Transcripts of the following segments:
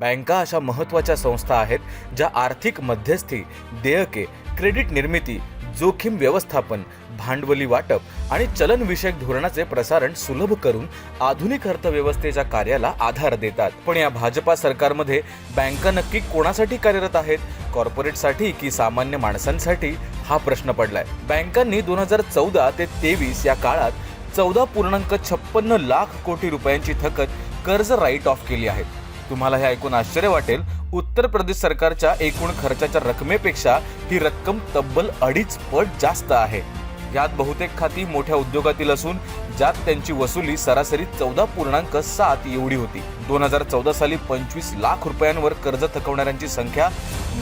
बँका अशा महत्त्वाच्या संस्था आहेत ज्या आर्थिक मध्यस्थी देयके क्रेडिट निर्मिती जोखीम व्यवस्थापन भांडवली वाटप आणि चलनविषयक धोरणाचे प्रसारण सुलभ करून आधुनिक अर्थव्यवस्थेच्या कार्याला आधार देतात. पण या भाजपा सरकारमध्ये बँका नक्की कोणासाठी कार्यरत आहेत? कॉर्पोरेटसाठी की सामान्य माणसांसाठी? हा प्रश्न पडलाय. बँकांनी दोन हजार चौदा ते तेवीस या काळात चौदा पूर्णांक छप्पन्न लाख कोटी रुपयांची थकत कर्ज राईट ऑफ केली आहे. तुम्हाला हे ऐकून आश्चर्य वाटेल उत्तर प्रदेश सरकारच्या एकूण खर्चाच्या रकमेपेक्षा ही रक्कम तब्बल अडीच पट जास्त आहे. यात बहुतेक खाती मोठ्या उद्योगातील असून ज्यात त्यांची वसुली सरासरी चौदा पूर्णांक सात एवढी होती. दोन हजार चौदा साली पंचवीस लाख रुपयांवर कर्ज थकवणाऱ्यांची संख्या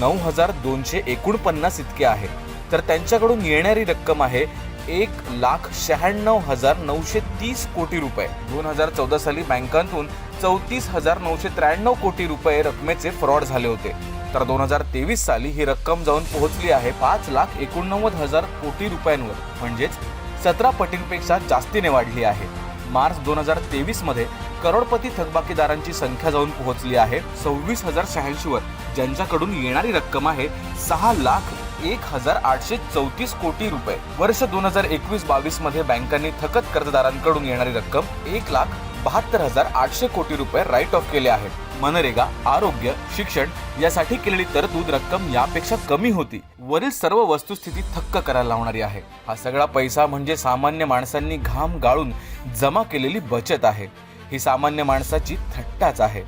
नऊ हजार दोनशे एकोणपन्नास इतकी आहे. तर त्यांच्याकडून येणारी रक्कम आहे एक लाख शहाण्णव हजार नऊशे तीस कोटी रुपये. दोन हजार चौदा साली बँकांतून चौतीस हजार नऊशे त्र्याण्णव कोटी रुपये रकमेचे फ्रॉड झाले होते. तर दोन हजार तेवीस साली ही रक्कम जाऊन पोहोचली आहे पाच लाख एकोणनव्वद हजार कोटी रुपयांवर. म्हणजेच सतरा पटींपेक्षा जास्तीने वाढली आहे. मार्च दोन हजार तेवीसमध्ये करोडपती थकबाकीदारांची संख्या जाऊन पोहोचली आहे सव्वीस हजार शहाऐंशी वर. ज्यांच्याकडून येणारी रक्कम आहे सहा लाख एक हजार आठशे चौतीस कोटी रुपये. वर्ष दोन हजार एकवीस बावीसमध्ये बँकांनी थकत कर्जदारांकडून येणारी रक्कम एक लाख बहात्तर हजार आठशे कोटी रुपये राईट ऑफ केले आहेत मनरेगा आरोग्य शिक्षण यासाठी केलेली तरतूद रक्कम यापेक्षा कमी होती. वरील सर्व वस्तुस्थिती थक्क करायला लावणारी आहे. हा सगळा पैसा म्हणजे सामान्य माणसांनी घाम गाळून जमा केलेली बचत आहे. ही सामान्य माणसाची थट्टाच आहे.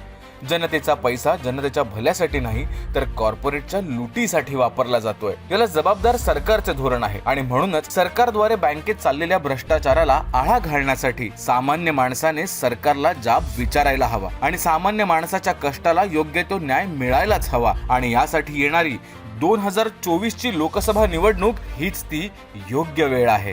जनतेचा पैसा जनतेच्या भल्यासाठी नाही तर कॉर्पोरेटच्या लुटीसाठी वापरला जातोय. याला जबाबदार सरकारचे धोरण आहे आणि म्हणूनच सरकारद्वारे बँकेत चाललेल्या भ्रष्टाचाराला आळा घालण्यासाठी सामान्य माणसाने सरकारला जाब विचारायला हवा आणि सामान्य माणसाच्या कष्टाला योग्य तो न्याय मिळायलाच हवा आणि यासाठी येणारी दोन हजार चोवीसची लोकसभा निवडणूक हीच ती योग्य वेळ आहे.